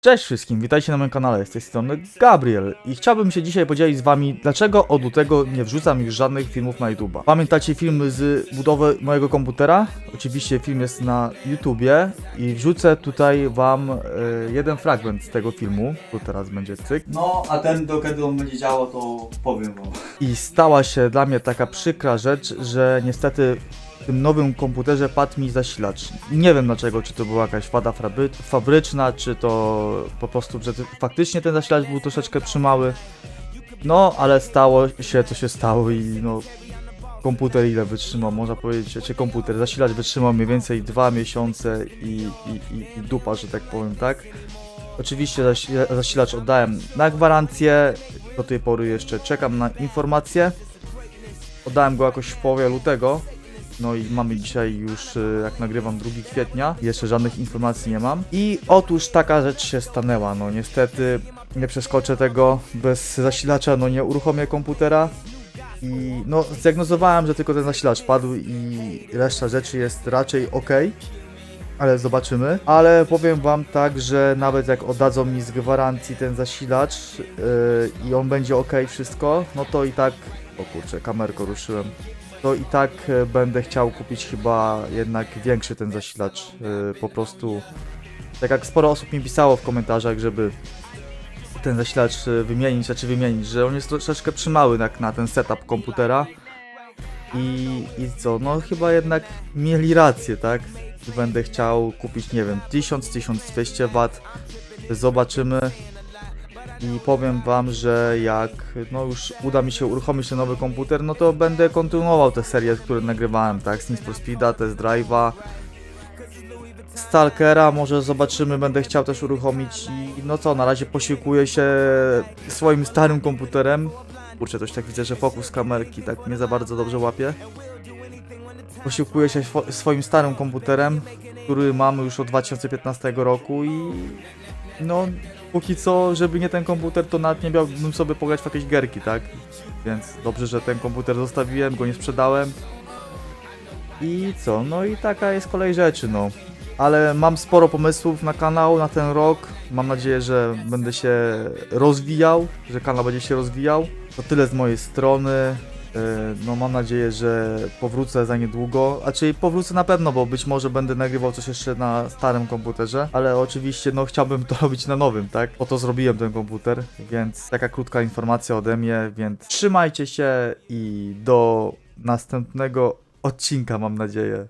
Cześć wszystkim, witajcie na moim kanale, z tej strony Gabriel i chciałbym się dzisiaj podzielić z wami, dlaczego od lutego nie wrzucam już żadnych filmów na YouTube'a. Pamiętacie filmy z budowy mojego komputera? Oczywiście film jest na YouTubie i wrzucę tutaj wam e, jeden fragment z tego filmu, tu teraz będzie cyk. No, a ten do kiedy on będzie działał, to powiem wam. I stała się dla mnie taka przykra rzecz, że niestety w tym nowym komputerze padł mi zasilacz. Nie wiem dlaczego, czy to była jakaś wada fabry- fabryczna, czy to po prostu, że faktycznie ten zasilacz był troszeczkę przymały. No, ale stało się, co się stało i no... Komputer ile wytrzymał, można powiedzieć, czy komputer, zasilacz wytrzymał mniej więcej dwa miesiące i, i, i, i dupa, że tak powiem, tak? Oczywiście zasi- zasilacz oddałem na gwarancję, do tej pory jeszcze czekam na informacje. Oddałem go jakoś w połowie lutego. No i mamy dzisiaj już, y, jak nagrywam, 2 kwietnia. Jeszcze żadnych informacji nie mam. I otóż taka rzecz się stanęła. No niestety nie przeskoczę tego bez zasilacza, no nie uruchomię komputera. I no zdiagnozowałem, że tylko ten zasilacz padł i reszta rzeczy jest raczej ok. Ale zobaczymy. Ale powiem wam tak, że nawet jak oddadzą mi z gwarancji ten zasilacz yy, i on będzie ok wszystko, no to i tak... O kurczę, kamerko ruszyłem. To i tak e, będę chciał kupić chyba jednak większy ten zasilacz. Yy, po prostu... Tak jak sporo osób mi pisało w komentarzach, żeby ten zasilacz e, wymienić, znaczy wymienić, że on jest troszeczkę przymały jak na ten setup komputera. I, I co, no chyba jednak mieli rację, tak? Będę chciał kupić, nie wiem, 1000-1200 W. Zobaczymy. I powiem wam, że jak no już uda mi się uruchomić ten nowy komputer, no to będę kontynuował te serie, które nagrywałem, tak? Z Need for Speed'a, Test Drive'a, Stalkera, może zobaczymy, będę chciał też uruchomić i no co, na razie posiłkuję się swoim starym komputerem. Kurczę, coś tak widzę, że fokus kamerki tak nie za bardzo dobrze łapie. Posiłkuję się swoim starym komputerem, który mam już od 2015 roku i no póki co, żeby nie ten komputer, to nawet nie miałbym sobie pograć w jakieś gierki, tak? Więc dobrze, że ten komputer zostawiłem, go nie sprzedałem. I co? No i taka jest kolej rzeczy, no. Ale mam sporo pomysłów na kanał na ten rok. Mam nadzieję, że będę się rozwijał, że kanał będzie się rozwijał. To tyle z mojej strony. E, No mam nadzieję, że powrócę za niedługo. A czyli powrócę na pewno, bo być może będę nagrywał coś jeszcze na starym komputerze, ale oczywiście no chciałbym to robić na nowym, tak? Po to zrobiłem ten komputer, więc taka krótka informacja ode mnie, więc trzymajcie się i do następnego odcinka mam nadzieję.